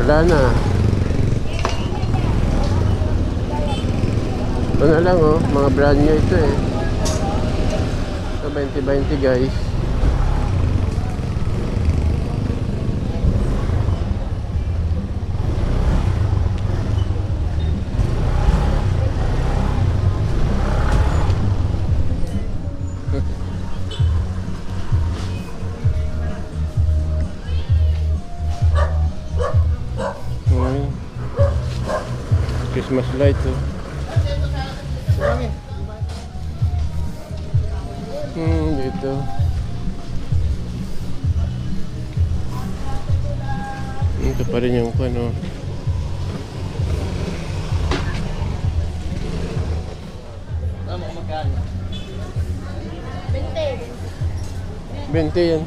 Wala na. Ito na lang oh, mga brand new ito eh. Ito 20-20 guys. Christmas light oh. Hmm, dito. Ito pa rin yung ano. Tama, magkano? 20 yan.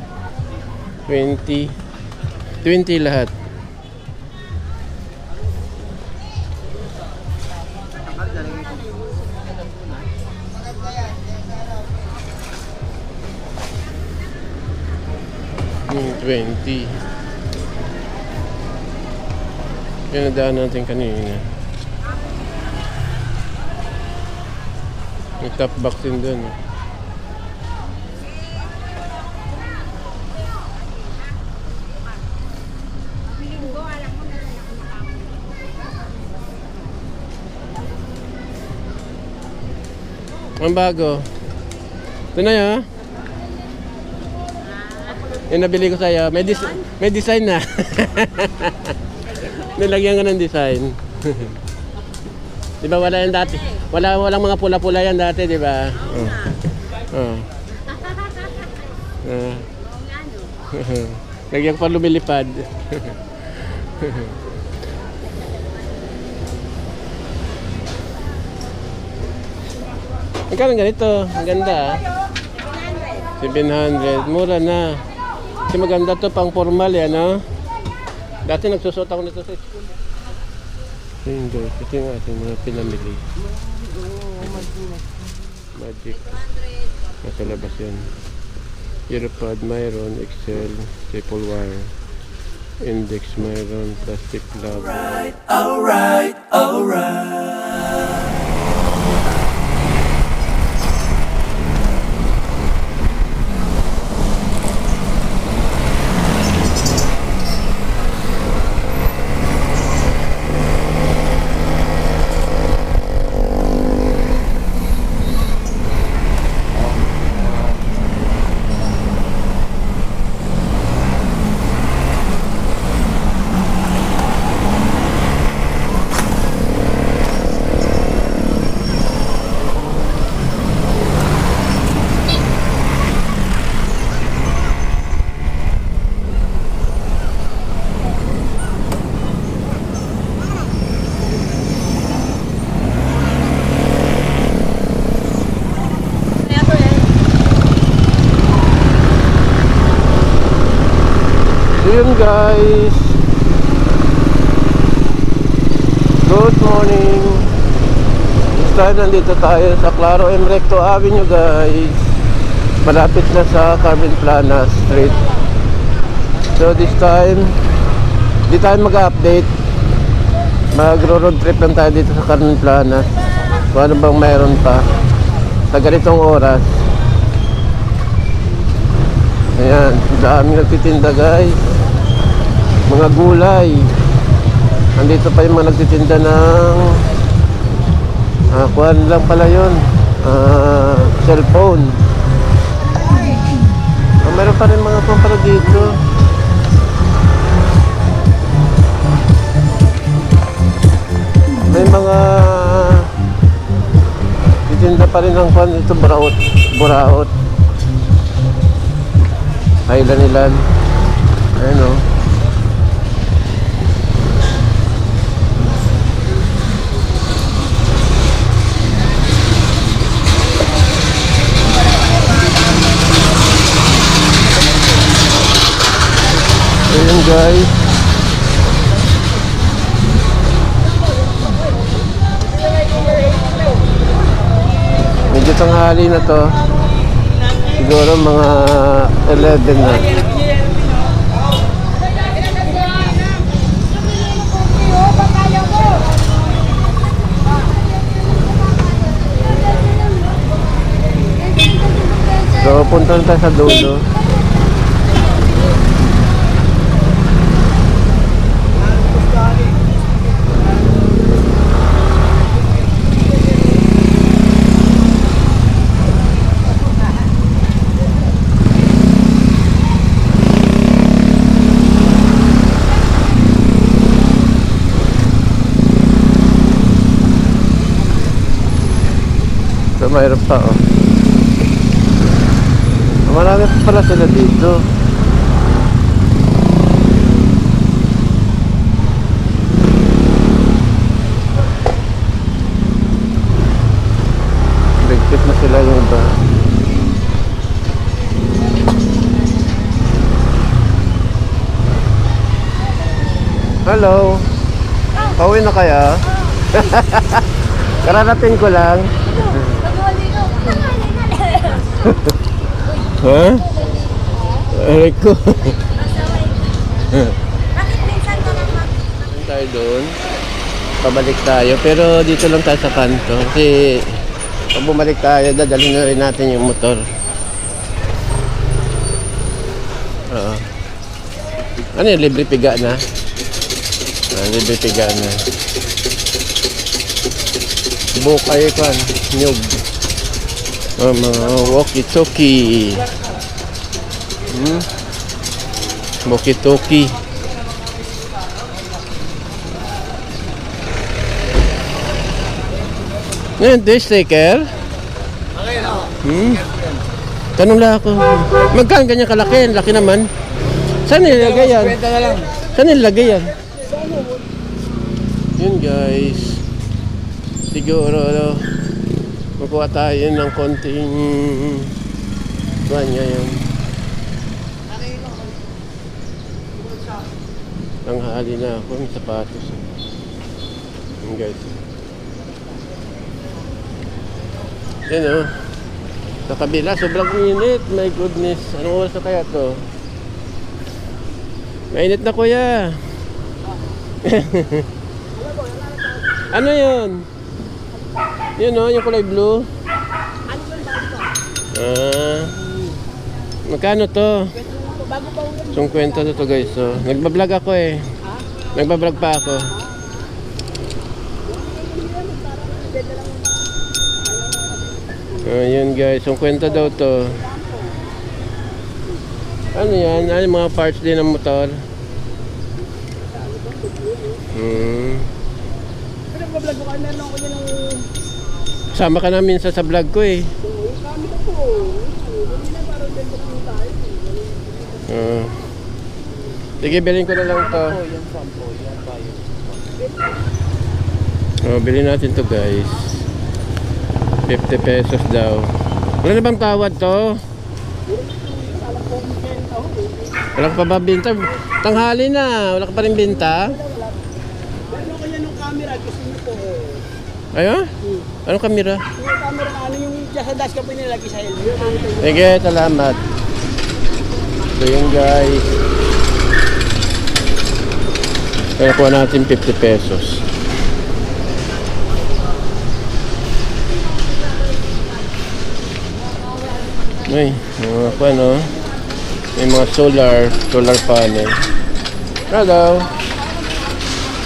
20. 20 lahat. 20. Yan ang daan natin kanina. May top box din doon. eh. Ang bago. Ito na yun. Yung nabili ko sa'yo. May, dis- may design na. Nilagyan ko ng design. di ba wala yan dati? Wala, walang mga pula-pula yan dati, di ba? Oh. Oh. Ah. Lagyan ko pa lumilipad. Magkano ganito? Ang ganda ah. 700. Mura na. Kasi maganda to pang formal yan, no? Dati nagsusot ako nito sa school. Ayun guys, ito yung ating mga pinamili. Magic. Nasa labas yan. Europod mayroon, Excel, staple wire. Index mayroon, plastic glove. So yun guys. Good morning. This time nandito tayo sa Claro M. Recto Avenue guys. Malapit na sa Carmen Plana Street. So this time, di tayo mag-update. Magro-road trip lang tayo dito sa Carmen Plana. Kung ano bang mayroon pa. Sa ganitong oras. Ayan, dami nagtitinda guys. Mga gulay. Andito pa yung mga nagtitinda ng ah, kuhan lang pala yun. Ah, cellphone. Ah, meron pa rin mga pampara dito. May mga titinda pa rin ng kuhan ito buraot. Buraot. Ilan-ilan. Ayan o. guys. Medyo tanghali na to. Siguro mga 11 na. So, punta na tayo sa dulo. Mayroon pa, oh. Marami pa pala sila dito. Bigkit na sila yung iba. Hello. Pauwi na kaya? Kararating ko lang. Ha? Aray ko. Tayo doon. Pabalik tayo. Pero dito lang tayo sa kanto. Kasi pag bumalik tayo, dadalhin na rin natin yung motor. Oo. Ano yun? Libre piga na? Ah, libre piga na. Bukay kan. Nyug. Oh, mga walkie-talkie. Hmm? Walkie-talkie. Ngayon, do sticker? Hmm? Tanong lang ako. Magkano ganyan kalaki? Laki naman. Saan nilagay yan? Saan nilagay yan? Yun guys. Siguro, ano, makuha tayo ng konting kanya yun. Tanghali na ako, may sapatos. Yun guys. Yan o. Sa kabila, sobrang init. My goodness. Anong oras na kaya to? Mainit na kuya. ano yun? Yun o, yung kulay blue. Ah. Magkano to? 50 to to guys. So, nagbablog ako eh. Nagbablog pa ako. Ayun guys, 50 daw to. Ano yan? Ano mga parts din ng motor? Hmm. Vlog ko meron ako yan ng Sama ka namin sa, sa vlog ko eh. kami ko po. Hindi na parang dito kami tayo. Ah. Sige, bilhin ko na lang to. Yan sampo, yan tayo. Oh, bilhin natin to guys. 50 pesos daw. Wala na bang tawad to? Wala ka pa ba binta? Tanghali na. Wala ka pa rin binta? Meron ko yan ng camera. Gusto niyo po. Ayun? Anong kamera? Yung camera na ano yung sa dash ka po nilagay sa helmet. Sige, salamat. So yun guys. Kaya kuha natin 50 pesos. Ay, mga kuha no. May mga solar, solar panel. Hello.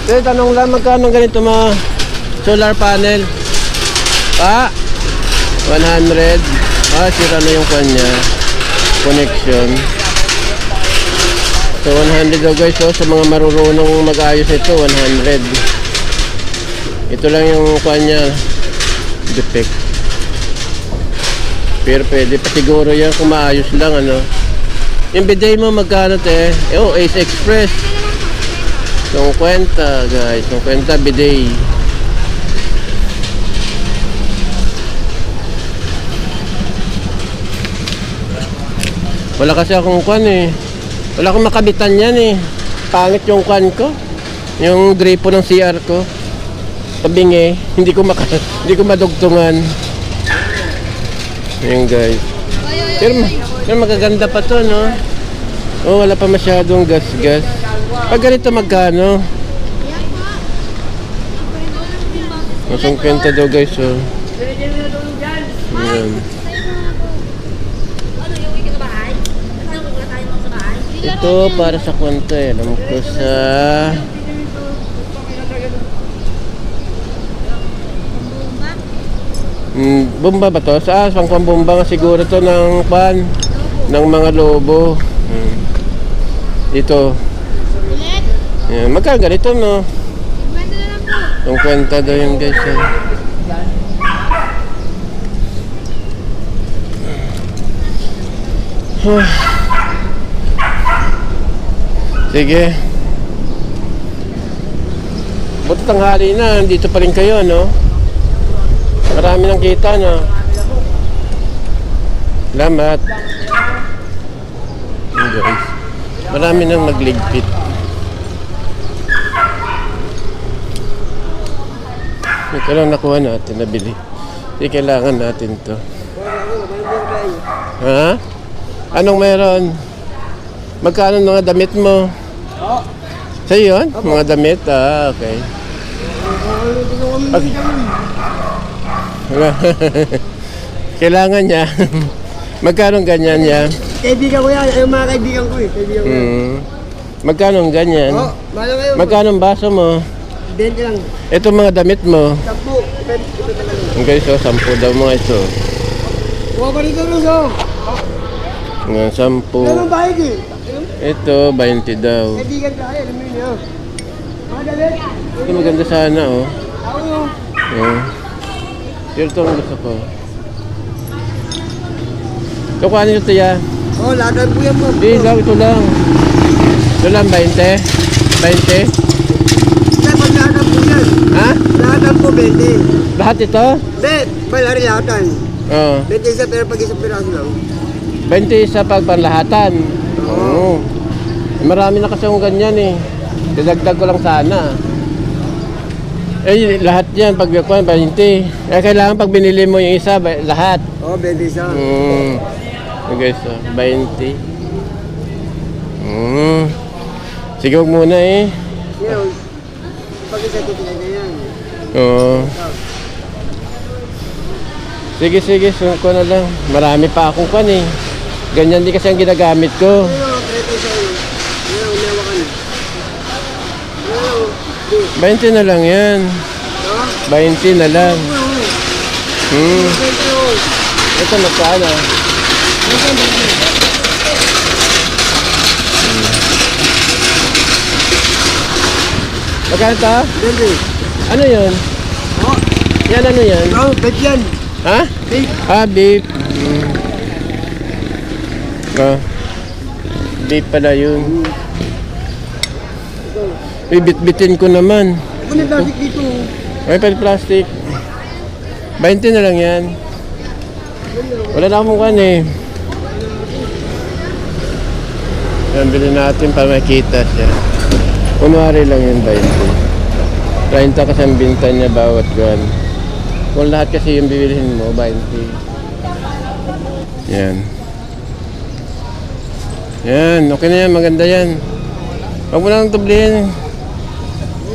Sige, tanong lang magkano ganito mga solar panel? Pa? 100. Ah, sira na yung kanya. Connection. So, 100 daw guys. So, sa mga marurunong mag-ayos nito, 100. Ito lang yung kanya. Defect. Pero pwede pa siguro yan kung maayos lang, ano. Yung bidet mo, magkano te? Eh, oh, Ace Express. 50 guys. 50 bidet. Wala kasi akong kwan eh. Wala akong makabitan yan eh. Pangit yung kwan ko. Yung gripo ng CR ko. Tabingi. Hindi ko maka, hindi ko madugtungan. Ayun guys. Pero, pero magaganda pa to no. Oh, wala pa masyadong gas-gas. Pag ganito magkano? Masong kwenta daw guys oh. Ayan. Ito para sa kwento eh. Alam ko sa... Mm, bomba ba to? Sa pangkuang bomba nga siguro to ng pan ng mga lobo. Mm. Ito. Ulit. Yeah, magkano ganito no? Yung kwenta daw yung guys. eh. Huh. Sige. Buti tanghali na, dito pa rin kayo, no? Marami nang kita, no? Salamat. Guys. Marami nang magligpit. Ito lang nakuha natin, nabili. Hindi kailangan natin to. Ha? Anong meron? Magkano mga damit mo? Sa'yo yun? Mga damit? Ah, okay. Wala. kailangan niya. Magkano ganyan niya? Kaibigan ko yan. Yung mga kaibigan ko eh. Kaibigan ko. Hmm. Magkano ganyan? Oh, mahal kayo. Magkano ang baso mo? 20 lang. Ito mga damit mo. Sampu. Ito ito na lang. Ang guys, oh, sampu daw mga ito. Kuha pa rito Luz oh. Mga sampu. Ganun bayad eh. Ito, 20 daw. Kaibigan tayo. Alam mo yun oh. Madali. Ito maganda sana, oh. Yung. Oh. Pero ito ang gusto ko. Ito kuhanin nyo ito ya. Oh, lahat po yan mo. Hindi lang, ito lang. Ito lang, 20. 20. Kaya pag lahat po yan. Ha? Lahat po 20. Lahat ito? Bet. Balari lahatan. Oo. 20 isa pero pag isang piraso lang. 20 sa pagpanlahatan. Oo. Marami na kasi akong ganyan eh. Didagdag ko lang sana. Eh, lahat yan, pag kuhan, 20. Eh, kailangan pag binili mo yung isa, ba- lahat. Oh, 20 isa. Mm. Okay, so, 20. Mm. Sige, huwag muna eh. Ngayon, pag isa titigay na yan. Oo. Sige, sige, suko ko na lang. Marami pa akong kan eh. Ganyan din kasi ang ginagamit ko. Ano, 30 isa yun. Ngayon, umiyawa ka na. Ngayon, di. 20 na lang yan. 20 na lang. Hmm. 20 yun. Ito magkano? Magkano to? 20. Ano yun? Oh, Yan ano yan? no, bet yan. Ha? Big. Ah, beef. Hmm. Ah. Beef pala yun. Bibit-bitin ko naman. Na plastic dito. May pala plastic. 20 na lang yan. Wala na akong kan eh. Yan, bilhin natin para makita siya. Kunwari lang yung 20. 30 kasi ang binta niya bawat guwan. Kung lahat kasi yung bibilihin mo, 20. Yan. Yan, okay na yan, maganda yan. Huwag mo lang tublihin.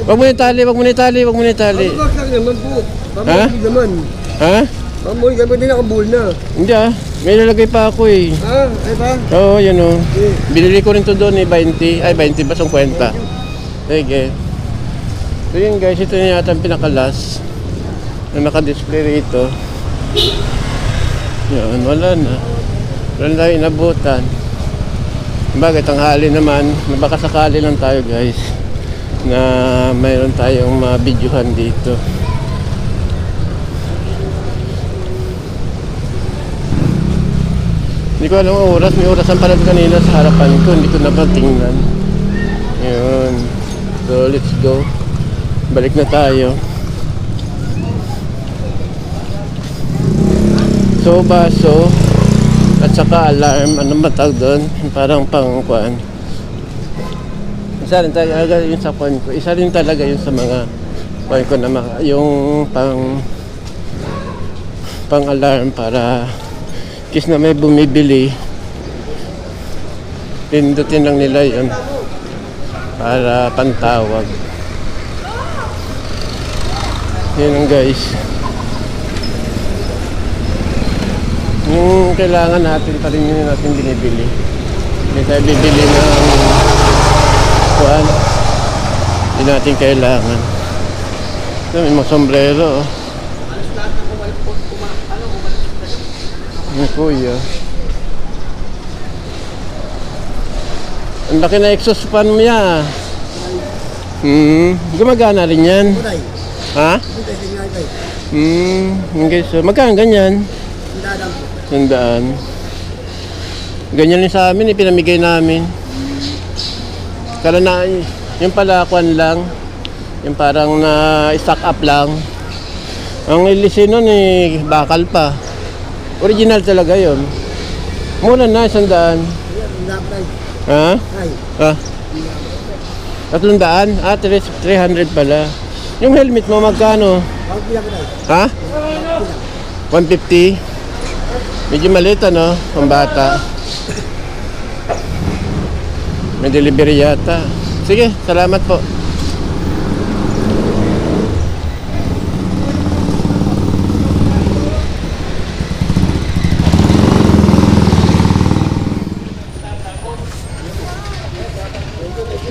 Huwag mo itali, huwag mo itali, huwag mo itali. Ang baksak naman po. Ha? Pamulit naman. Ha? Pamulit ka din nakabul na. Hindi ah, may lalagay pa ako eh. Ha? Ay ba? Oo, yun oh. Eh. Binili ko rin to doon eh, 20. Ay, 20 ba? 50. Sige. So yun guys, ito na yata ang pinakalas na naka-display rito. Yan, wala na. Wala na inabutan. Bagay, tanghali naman, baka sakali lang tayo guys na mayroon tayong mabidyohan dito. Hindi ko alam ang oras. May orasan pala kanina sa harapan ko. Hindi ko napatingnan. Yun. So, let's go. Balik na tayo. So, baso at saka alarm. Ano ba tawag doon? Parang pangkuan. Isa rin talaga yun sa kuan ko. Isa rin talaga yun sa mga kuan ko na mga, yung pang pang alarm para kis na may bumibili pindutin lang nila yun para pantawag yun guys yung kailangan natin pa rin yun natin binibili Hindi tayo bibili ng kuan. Hindi natin kailangan. May mga sombrero. Oh. Ang kuya. Ang laki na exhaust fan mo yan. Hmm, gumagana rin yan. Ha? Hmm, okay, so magkano ganyan? Po. Sandaan. Ganyan din sa amin, ipinamigay namin. Kala na, yung pala, kwan lang. Yung parang na stock up lang. Ang ilisin nun eh, bakal pa. Original talaga yon. Mura na. Ayan, lapay. Ha? Ah. Tatlong daan? Ah, 300 pala. Yung helmet mo, magkano? Ha? 150? Medyo maliit ano, ang bata. May delivery yata. Sige, salamat po.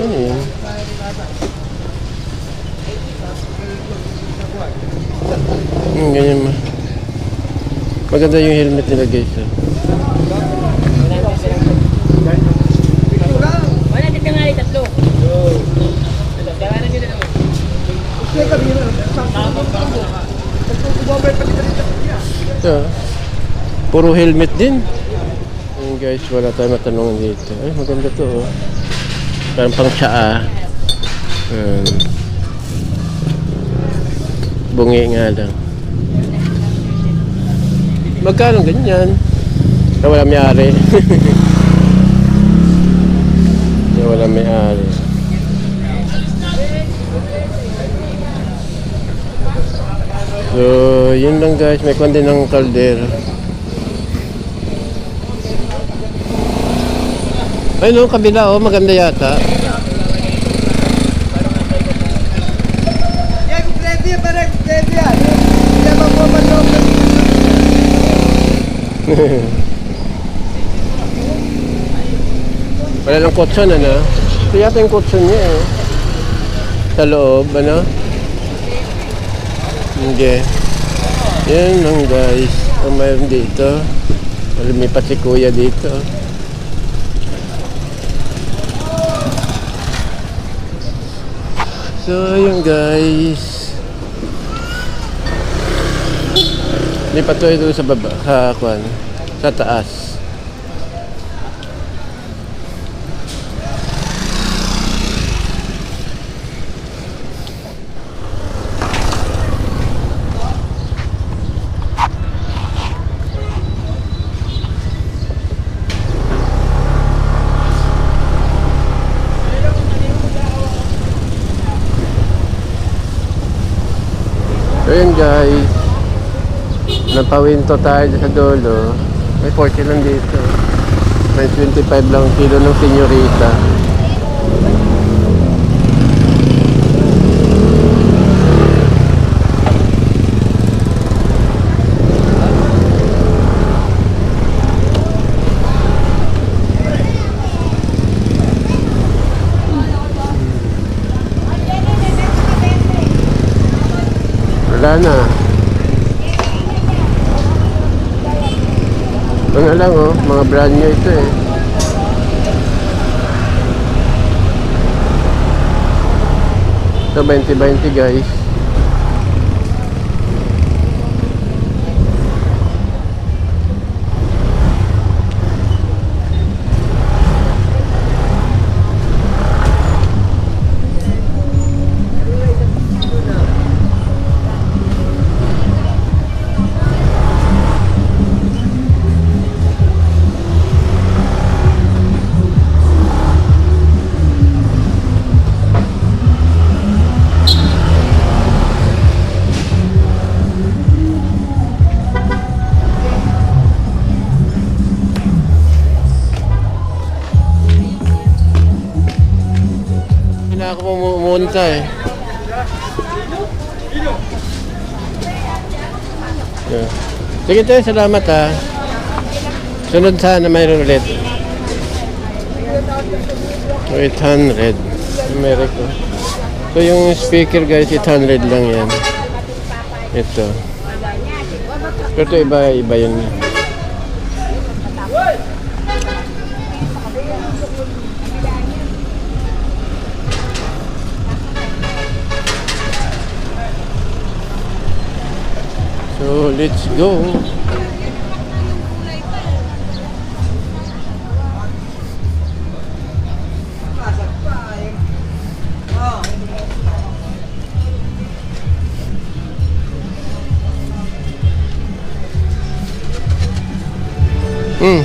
Ano yun? Hmm, ganyan ma. Maganda yung helmet nila guys. tatlo. Ito, ah. Puro helmet din. Ayun guys, wala tayong matanungan dito. Ay, maganda to oh. Parang pang tsaa. Um, bungi nga lang. Magkano ganyan? Na wala may-ari. Na wala may-ari. So, yun lang guys. May kundi ng kaldero. Ay no, kabila oh, maganda yata. Yan, ready yan, pare. Ready yan. Yan, magpapan loob ng Wala lang kotson ano. Ito yata yung kotson niya eh. Sa loob, ano? Hindi. Yan lang guys. Ang mayroon dito. Lumipat si kuya dito. So, yun guys. Lipat tayo doon sa baba, sa kwan, sa taas. So yun guys, napawinto tayo sa dulo. May 40 lang dito. May 25 lang kilo ng senyorita. Wala na. Mga lang oh, mga brand new ito eh. Ito 20-20 guys. Ako pumunta eh. Yeah. Sige tayo, salamat ha. Sunod sana mayroon ulit. So, 800. America. So, yung speaker guys, 800 lang yan. Ito. Pero ito iba, iba yun. Let's go. Hmm.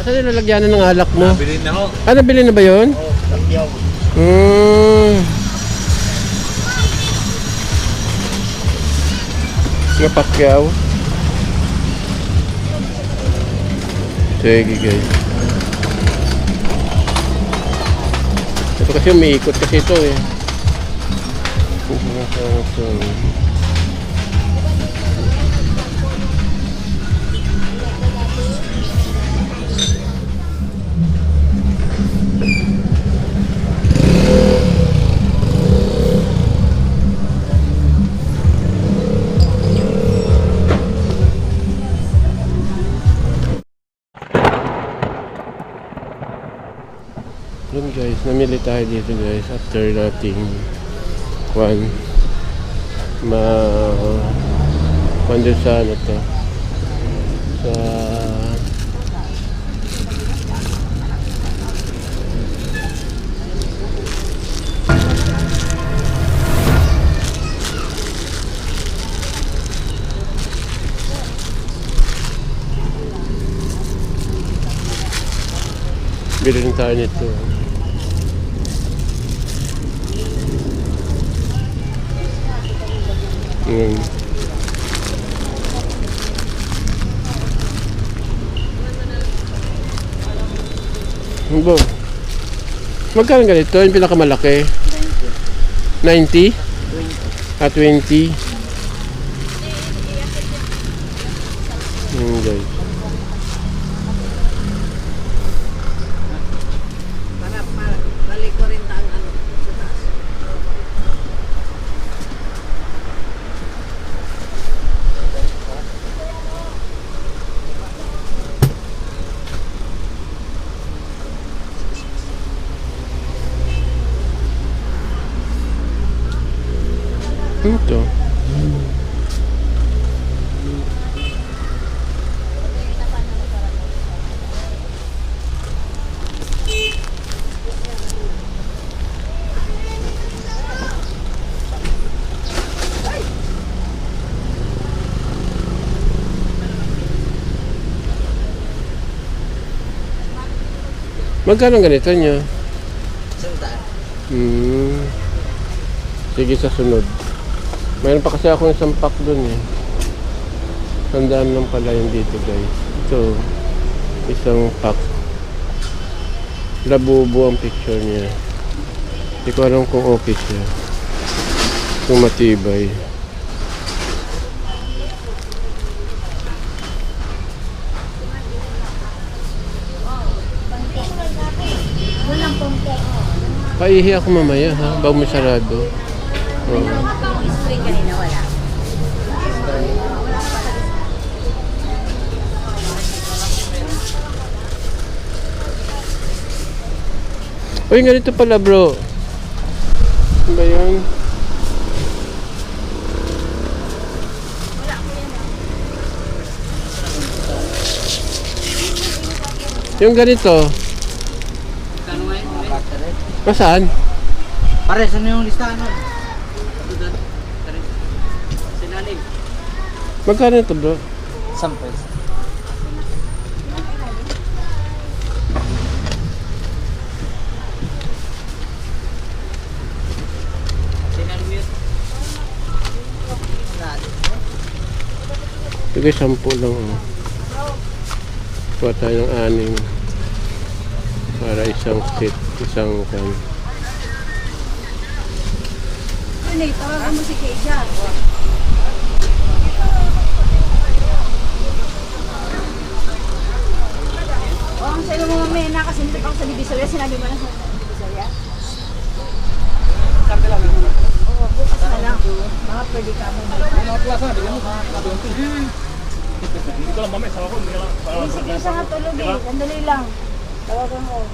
Saan nilalagyan ng alak mo? Bilhin na ho. Ah, nabili na ba yun? Oh, Hmm. Nga Pacquiao. Sige guys. Ito kasi umiikot kasi ito eh. Yun guys, namili tayo dito guys after nating one ma kundi sa ano to? Sa bili rin tayo nito Ngayon. Ba? Magkano ganito? Yung pinakamalaki? 90? Ah, 20? Hmm, guys. Magkano ganito nyo? Sandaan. Hmm. Sige sa sunod. Mayroon pa kasi akong isang pack dun eh. Tandaan lang pala yung dito guys. Ito. Isang pack. Labubo ang picture niya. Hindi ko alam kung okay siya. Kung matibay. Paihi ako mamaya ha. Bago mo sarado. Oo. Uy, ganito pala bro. Ano ba yun? Yung ganito. Masaan? Pare, saan yung listahan nun? Magkano ito bro? Samples. Sige, sampu lang. Oh. Kuha tayo ng anim. Para isang set. Isang kan. Ano ito? Ano mo si Keisha? O, oh, ang sa'yo mo may nakasintot ako sa Divisoria. Sinabi mo na sa Divisoria? Sabi lang. Oo, bukas na lang. Baka pwede ka mo. Ano ang klasa? Bigyan mo. Hindi ko lang mamay. Sawa ko. Sige, sa nga tulog eh. Sandali lang. Tawagan mo.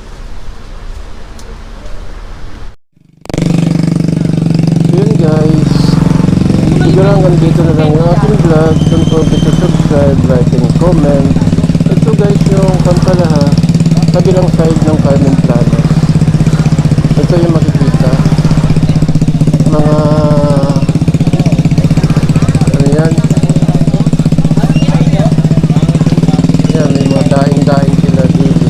Siguro hanggang dito na lang yung ating vlog. Don't forget to subscribe, like, and comment. Ito guys yung Kampalaha. Kabilang side ng Carmen Planas. Ito yung makikita. Mga... Ano yan? Yan, may mga daing-daing sila dito.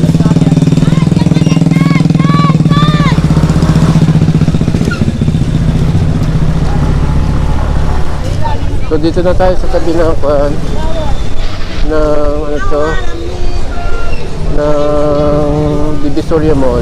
So dito na tayo sa tabi ng kuan ng ano to ng Divisoria Mall.